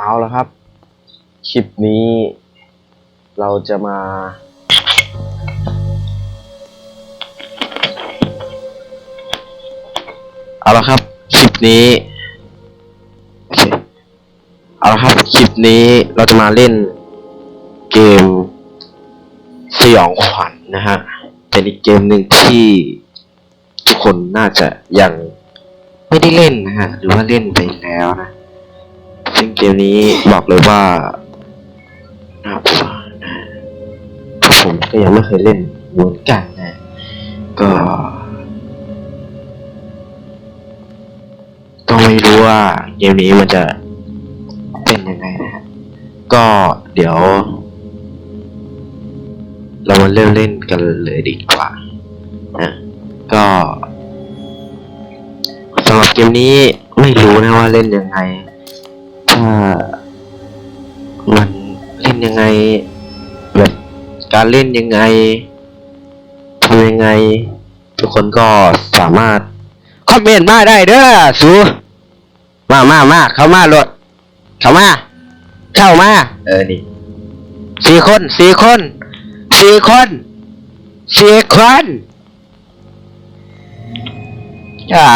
เอาละครับ คลิปนี้ เราจะมา เอาละครับคลิปนี้ เอาละครับคลิปนี้เราจะมาเล่นเกมสยองขวัญนะฮะ เป็นอีกเกมหนึ่งที่ทุกคนน่าจะยังไม่ได้เล่นนะฮะ หรือว่าเล่นไปแล้วนะ ซึ่งเกมนี้บอกเลยว่าน่ากลัวนะผมก็ยังไม่เคยเล่นเหมือนกันนะ ก็ก็ไม่รู้ว่าเกมนี้มันจะเป็นยังไงนะฮะก็เดี๋ยว เรามาเริ่มเล่นกันเลยดีกว่านะก็สำหรับเกมนี้ไม่รู้นะว่าเล่นยังไง มันเล่นยังไง แบบการเล่นยังไงทำยังไง ทุกคนก็สามารถ คอมเมนต์มาได้เด้อสูมามามาเข้ามาโหลด เข้ามา เข้ามา เออนี่สี่คนสี่คนสี่คนสี่คนอ่า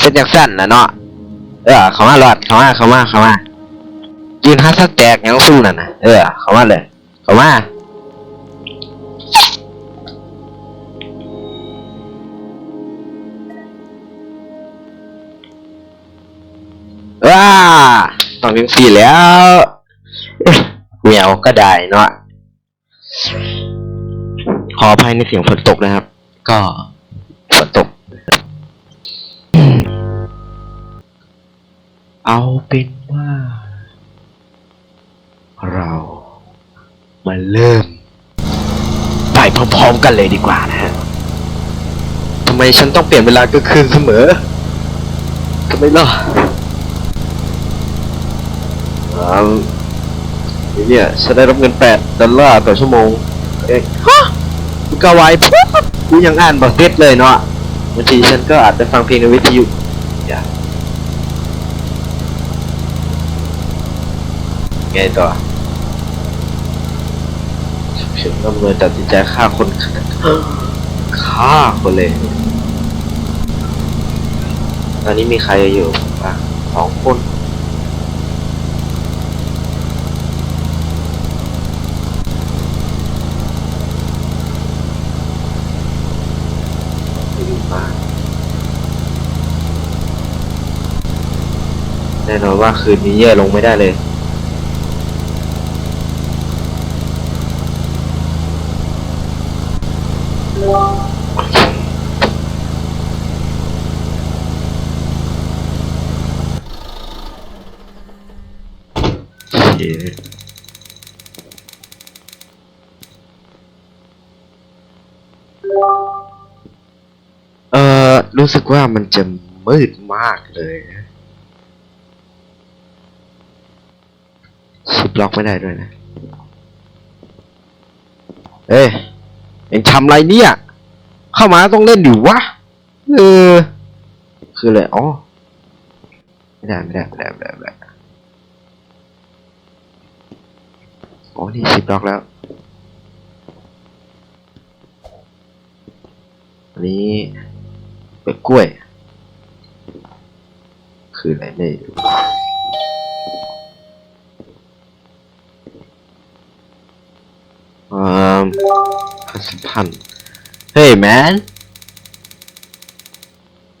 เป็นอย่างสั้นนะเนาะ เออ เขามาหลอด เขามา เขามา เขามา ยืนฮัสซักแตกยังสู้น่ะนะเออ เขามาเลย เขามาว้าต้องเป็นสี่แล้วเหมียวก็ได้เนาะขออภัยในเสียงฝนตกนะครับ ก็ เอาเป็นว่า เรามาเริ่ม ไปพร้อมๆกันเลยดีกว่านะฮะทำไมฉันต้องเปลี่ยนเวลากลางคืนเสมอทำไมล่ะอ่าเนี่ยฉันได้รับเงินแปดดอลลาร์ต่อชั่วโมง เอ๊ะฮะกูกะไว้ปุ๊บกูยังอ่านบทเด็ดเลยเนาะบางทีฉันก็อาจจะฟังเพลงในวิทยุอย่า ไงต่อฉันกำลังตัดสินใจฆ่าคนฆ่าคนเลย ตอนนี้มีใครอยู่บ้างสองคนแน่นอนว่าคืนนี้แย่ลงไม่ได้เลย รู้สึกว่ามันจะมืดมากเลยนะชิปล็อกไม่ได้ด้วยนะ เอ้ยเองทำไรเนี่ย เข้ามาต้องเล่นดิวะ เออ คืออะไรอ๋อ ไม่ได้ไม่ได้ไม่ได้ไม่ได้ไม่ได้อ๋อนี่ชิปล็อกแล้วอัน นี้เป็นกล้วย คืออะไรไม่รู้อ่าพันสิบพันเฮ้ยแมน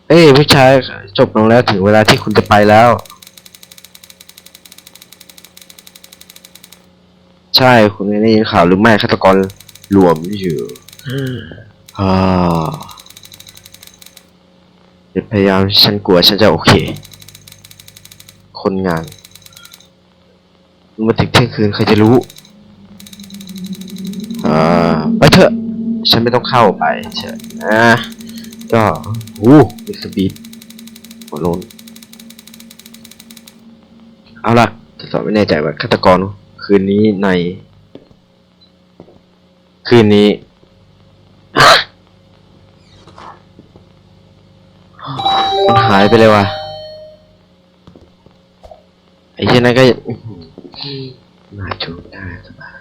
เอ้ยผู้ชายจบลงแล้วถึงเวลาที่คุณจะไปแล้ว ใช่คุณไม่ได้ยินข่าวหรือไม่ฆาตกรรวมอยู่อ่า เดี๋ยวพยายามฉันกลัวฉันจะโอเค คนงานมาถึงเที่ยงคืนใครจะรู้อ่าไปเถอะ ฉันไม่ต้องเข้าไปเฉยอะก็อู้มิสบีดหัวโลนเอาล่ะทดสอบไม่แน่ใจว่าฆาตกรคืนนี้ใน คืนนี้ มันหายไปเลยว่ะ ไอ้เช่นนั้นก็อื้อหือน่าชูน่าสบาย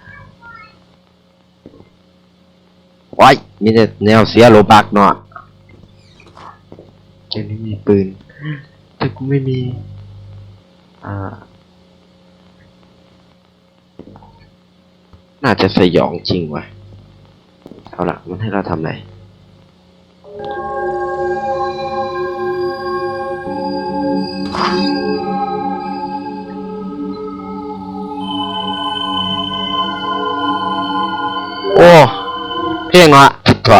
ว้ายมีแต่แนวเสียโลบักเนาะเกมนี้มีปืน แต่กูไม่มี อ่า น่าจะสยองจริงว่ะ เอาละมันให้เราทำอะไโอ้เพลงเนาะผิดตัว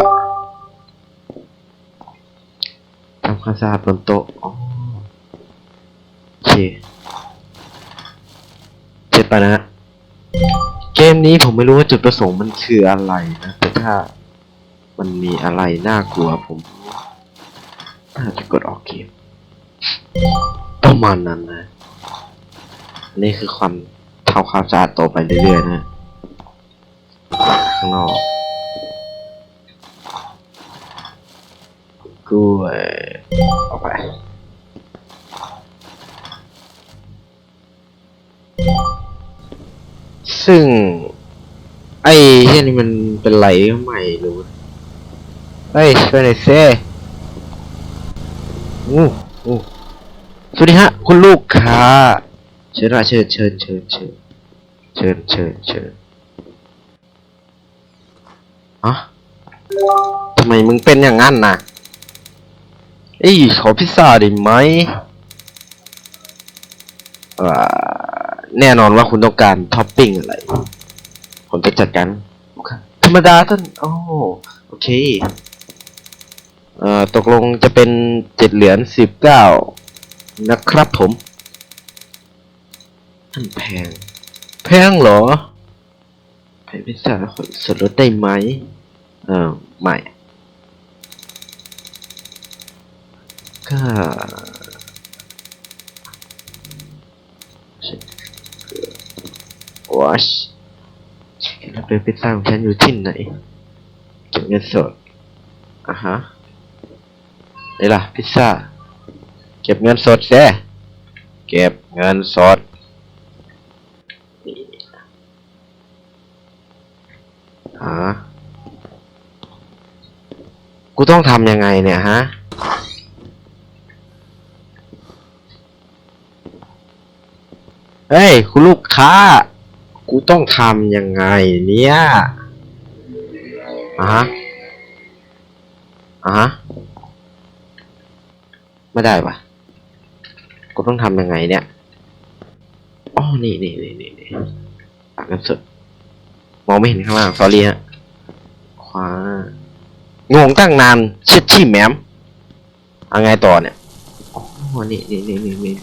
ทำความสะอาดบนโต๊ะอ๋อโอเคเจ็ดไปนะฮะเกมนี้ผมไม่รู้ว่าจุดประสงค์มันคืออะไรนะแต่ถ้ามันมีอะไรน่ากลัวผมน่าจะกดออกเกมประมาณนั้นนะอันนี่คือความเท่าความสะอาดโตไปเรื่อยๆนะ ข้างนอกกล้วยออกไปซึ่ง ไอ้เฮียนี่มันเป็นไรก็ไม่รู้เฮ้ยช่วยหน่อยเซ่อู้อู้สวัสดีฮะ คุณลูกค้า เชิญว่าเชิญเชิญเชิญเชิญเชิญเชิญเชิญ อะทำไมมึงเป็นอย่างนั้นน่ะเอ้ยขอพิซซ่าได้ไหมอ่าแน่นอนว่าคุณต้องการท็อปปิ้งอะไร ผมจะจัดการธรรมดาท่านโอ้โอเค เอ่อ ตกลงจะเป็นเจ็ดเหรียญสิบเก้านะครับผมมันแพง แพงเหรอแพงพิซซ่าแล้วขอส่วนลดได้ไหมเออไม่ก็วอชแล้วเป็นพิซซ่าของฉันอยู่ที่ไหนเก็บเงินสดอะฮะนี่ล่ะพิซซ่า เก็บเงินสดเสียเก็บเงินสดนี่ฮะ กูต้องทำยังไงเนี่ยฮะ เฮ้ย คุณลูกค้า กูต้องทำยังไงเนี่ยอะฮะอะฮะ ไม่ได้ปะกูต้องทำยังไงเนี่ย อ๋อ นี่นี่นี่นี่นี่ปากกันสุด มองไม่เห็นข้างล่าง s อรี่ฮะ ขวา งงตั้งนานชิดชี่แหมมเอาไงต่อเนี่ยอ๋อนี่นี่นี่นี่นี่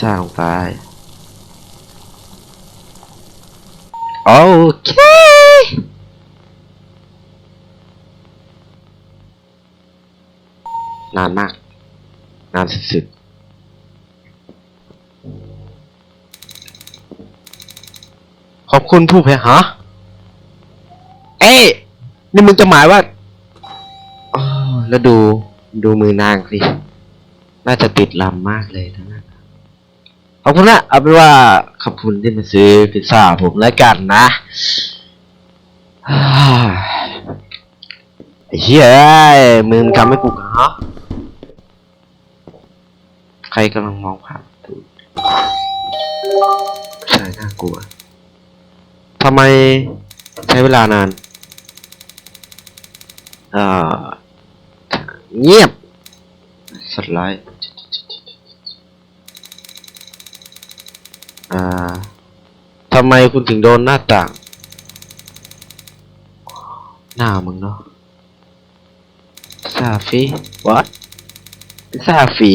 สร้างไปโอเคนานมากนานสุดๆขอบคุณผู้แพ้ฮะเอ้ย นี่มึงจะหมายว่าอ๋อแล้วดูดูมือนางสิ น่าจะติดลำมากเลยนะ ขอบคุณนะ เอาเป็นว่าขอบคุณที่มาซื้อพิซซ่าผมแล้วกันนะฮ่าไอ้เหี้ยเอ้ยมึงทำให้กูเหรอใครกำลังมองผ่านตูใช่น่ากลัวทำไมใช้เวลานาน เงียบสัตว์ร้ายอ่าทำไมคุณถึงโดนหน้าต่าง หน้ามึงเนาะซาฟรี what พิซซ่าฟรี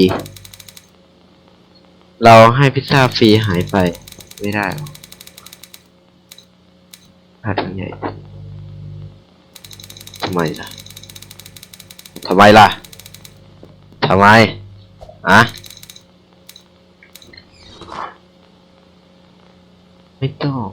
เราให้พิซซ่าฟรีหายไป ไม่ได้หรอกพลาดทั้งใหญ่ทำไมล่ะ ทำไมล่ะทำไมอะไม่ต้อง